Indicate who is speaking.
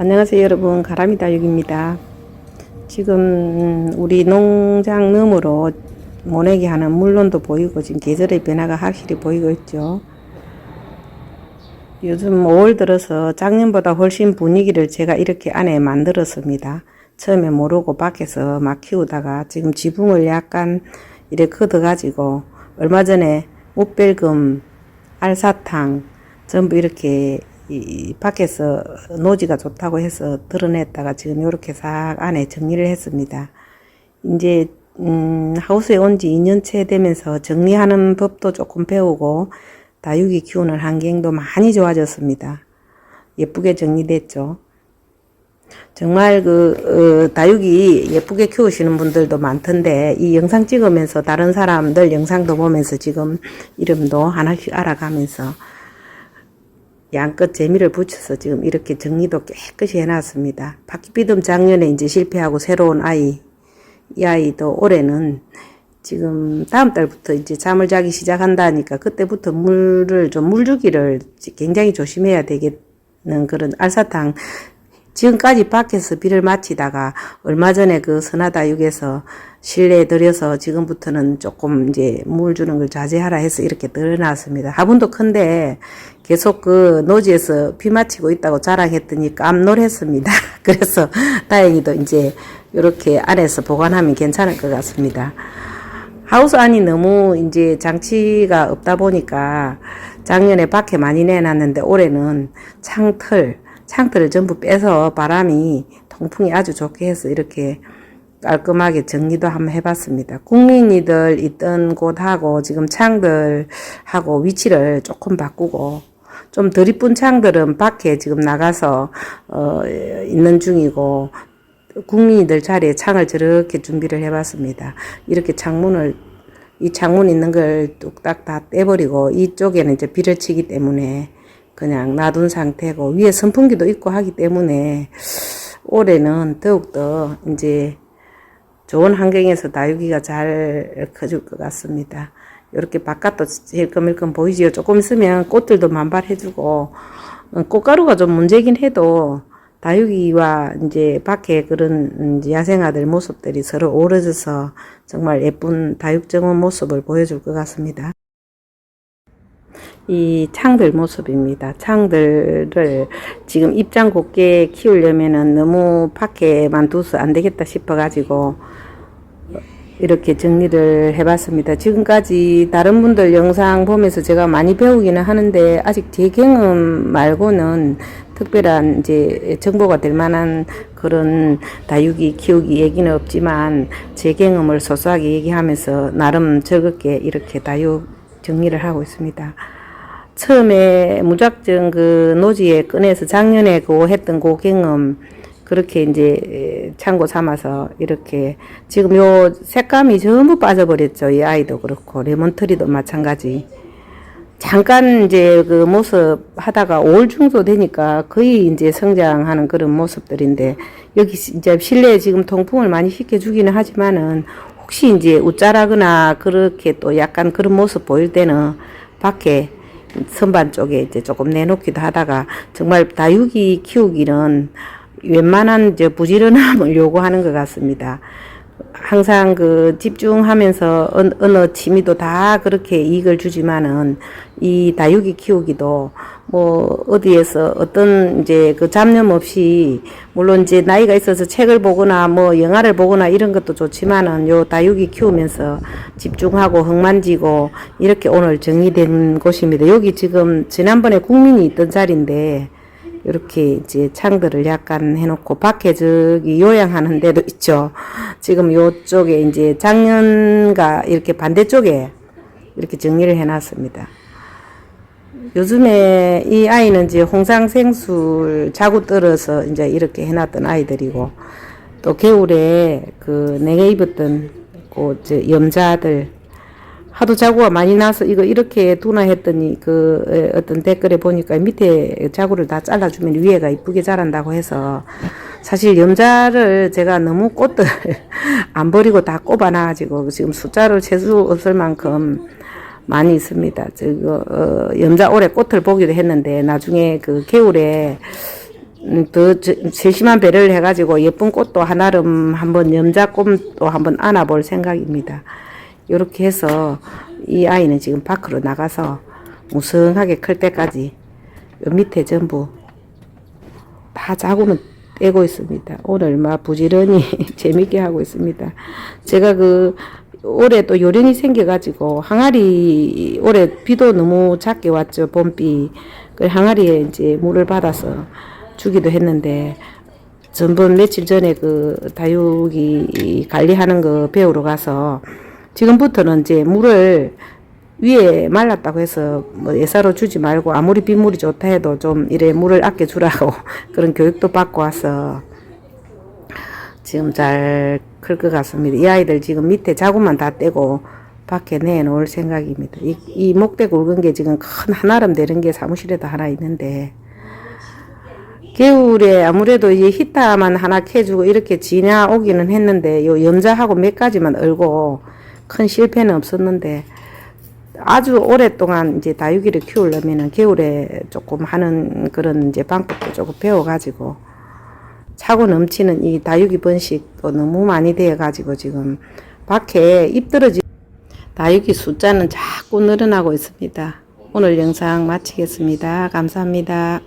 Speaker 1: 안녕하세요 여러분. 가람이다육입니다. 지금 우리 농장 너머로 모내기 하는 물론도 보이고 지금 계절의 변화가 확실히 보이고 있죠. 요즘 5월 들어서 작년보다 훨씬 분위기를 제가 이렇게 안에 만들었습니다. 처음에 모르고 밖에서 막 키우다가 지금 지붕을 약간 이렇게 걷어 가지고 얼마 전에 무별금 알사탕 전부 이렇게 이 밖에서 노지가 좋다고 해서 드러냈다가 지금 이렇게 싹 안에 정리를 했습니다. 이제 음, 하우스에 온 지 2년째 되면서 정리하는 법도 조금 배우고 다육이 키우는 환경도 많이 좋아졌습니다. 예쁘게 정리됐죠. 정말 그 어, 다육이 예쁘게 키우시는 분들도 많던데 이 영상 찍으면서 다른 사람들 영상도 보면서 지금 이름도 하나씩 알아가면서 양껏 재미를 붙여서 지금 이렇게 정리도 깨끗이 해놨습니다. 바퀴비듬 작년에 이제 실패하고 새로운 아이, 이 아이도 올해는 지금 다음 달부터 이제 잠을 자기 시작한다니까 그때부터 물을 좀 물주기를 굉장히 조심해야 되겠는 그런 알사탕 지금까지 밖에서 비를 맞히다가 얼마 전에 그 선하다육에서 실내에 들여서 지금부터는 조금 이제 물 주는 걸 자제하라 해서 이렇게 들어놨습니다. 화분도 큰데 계속 그 노지에서 비 맞히고 있다고 자랑했더니 깜놀했습니다. 그래서 다행히도 이제 이렇게 안에서 보관하면 괜찮을 것 같습니다. 하우스 안이 너무 이제 장치가 없다 보니까 작년에 밖에 많이 내놨는데 올해는 창틀, 창틀을 전부 빼서 바람이 통풍이 아주 좋게 해서 이렇게 깔끔하게 정리도 한번 해봤습니다. 국민이들 있던 곳하고 지금 창들하고 위치를 조금 바꾸고 좀 덜 이쁜 창들은 밖에 지금 나가서 어, 있는 중이고 국민이들 자리에 창을 저렇게 준비를 해봤습니다. 이렇게 창문을 이 창문 있는 걸 뚝딱 다 떼버리고 이쪽에는 이제 비를 치기 때문에 그냥 놔둔 상태고 위에 선풍기도 있고 하기 때문에 올해는 더욱더 이제 좋은 환경에서 다육이가 잘 커질 것 같습니다. 이렇게 바깥도 힐끔힐끔 보이지요. 조금 있으면 꽃들도 만발해주고 어, 꽃가루가 좀 문제긴 해도 다육이와 이제 밖에 그런 야생아들 모습들이 서로 어우러져서 정말 예쁜 다육정원 모습을 보여줄 것 같습니다. 이 창들 모습입니다. 창들을 지금 입장 곱게 키우려면은 너무 밖에만 둬서 안 되겠다 싶어가지고 이렇게 정리를 해봤습니다. 지금까지 다른 분들 영상 보면서 제가 많이 배우기는 하는데 아직 제 경험 말고는 특별한 이제 정보가 될 만한 그런 다육이 키우기 얘기는 없지만 제 경험을 소소하게 얘기하면서 나름 즐겁게 이렇게 다육 정리를 하고 있습니다. 처음에 무작정 그 노지에 꺼내서 작년에 그 했던 그 경험 그렇게 이제 참고 삼아서 이렇게 지금 요 색감이 전부 빠져버렸죠. 이 아이도 그렇고 레몬트리도 마찬가지. 잠깐 이제 그 모습 하다가 5월 중도 되니까 거의 이제 성장하는 그런 모습들인데 여기 이제 실내에 지금 통풍을 많이 시켜주기는 하지만은 혹시 이제 웃자라거나 그렇게 또 약간 그런 모습 보일 때는 밖에 선반 쪽에 이제 조금 내놓기도 하다가 정말 다육이 키우기는 웬만한 저 부지런함을 요구하는 것 같습니다. 항상 그 집중하면서 어느, 어느 취미도 다 그렇게 이익을 주지만은 이 다육이 키우기도 뭐 어디에서 어떤 이제 그 잡념 없이 물론 이제 나이가 있어서 책을 보거나 뭐 영화를 보거나 이런 것도 좋지만은 요 다육이 키우면서 집중하고 흙만지고 이렇게 오늘 정리된 곳입니다. 여기 지금 지난번에 국민이 있던 자리인데 이렇게 이제 창들을 약간 해놓고 밖에 저기 요양하는 데도 있죠. 지금 요쪽에 이제 작년과 이렇게 반대쪽에 이렇게 정리를 해놨습니다. 요즘에 이 아이는 이제 홍상 생술 자구 떨어서 이제 이렇게 해놨던 아이들이고 또 겨울에 그 내가 입었던 그 염자들 하도 자구가 많이 나서 이거 이렇게 두나 했더니 그 에, 어떤 댓글에 보니까 밑에 자구를 다 잘라주면 위에가 이쁘게 자란다고 해서 사실 염자를 제가 너무 꽃들 안 버리고 다 꼽아놔가지고 지금 숫자를 셀수 없을 만큼 많이 있습니다. 저거 어, 염자 올해 꽃을 보기도 했는데 나중에 그 겨울에 음, 더 저- 세심한 배려를 해가지고 예쁜 꽃도 하나름 한번 염자 꽃도 한번 안아볼 생각입니다. 이렇게 해서 이 아이는 지금 밖으로 나가서 무성하게 클 때까지 요 밑에 전부 다 자고는 떼고 있습니다. 오늘 막 부지런히 재밌게 하고 있습니다. 제가 그 올해 또 요령이 생겨가지고 항아리 올해 비도 너무 작게 왔죠 봄비 그 항아리에 이제 물을 받아서 주기도 했는데 전번 며칠 전에 그 다육이 관리하는 거 배우러 가서 지금부터는 이제 물을 위에 말랐다고 해서 뭐 예사로 주지 말고 아무리 빗물이 좋다 해도 좀 이래 물을 아껴 주라고 그런 교육도 받고 와서 지금 잘 클 것 같습니다. 이 아이들 지금 밑에 자구만 다 떼고 밖에 내놓을 생각입니다. 이, 이 목대 굵은 게 지금 큰 한아름 되는 게 사무실에도 하나 있는데 겨울에 아무래도 이 히타만 하나 캐주고 이렇게 지냐 오기는 했는데 요 염자하고 몇 가지만 얼고 큰 실패는 없었는데 아주 오랫동안 이제 다육이를 키우려면은 겨울에 조금 하는 그런 이제 방법도 조금 배워가지고 차고 넘치는 이 다육이 번식도 너무 많이 되어가지고 지금 밖에 잎 떨어지 다육이 숫자는 자꾸 늘어나고 있습니다. 오늘 영상 마치겠습니다. 감사합니다.